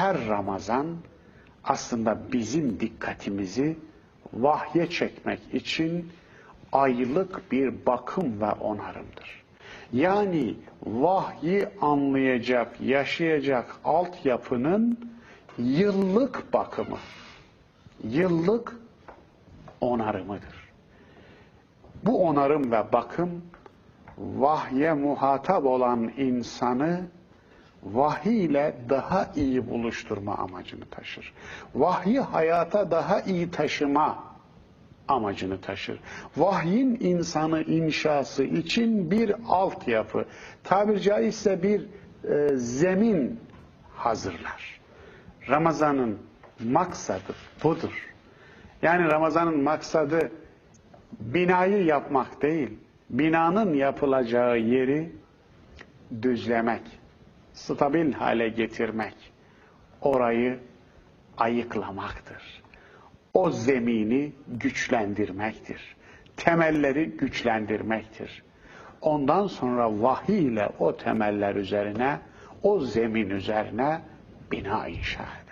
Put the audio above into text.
her Ramazan aslında bizim dikkatimizi vahye çekmek için aylık bir bakım ve onarımdır. Yani vahyi anlayacak, yaşayacak altyapının yıllık bakımı, yıllık onarımıdır. Bu onarım ve bakım vahye muhatap olan insanı vahiy ile daha iyi buluşturma amacını taşır. Vahyi hayata daha iyi taşıma amacını taşır. Vahyin insanı inşası için bir altyapı, tabir caizse bir e, zemin hazırlar. Ramazan'ın maksadı budur. Yani Ramazan'ın maksadı binayı yapmak değil, binanın yapılacağı yeri düzlemek, stabil hale getirmek, orayı ayıklamaktır. O zemini güçlendirmektir. Temelleri güçlendirmektir. Ondan sonra vahiy ile o temeller üzerine, o zemin üzerine bina inşa eder.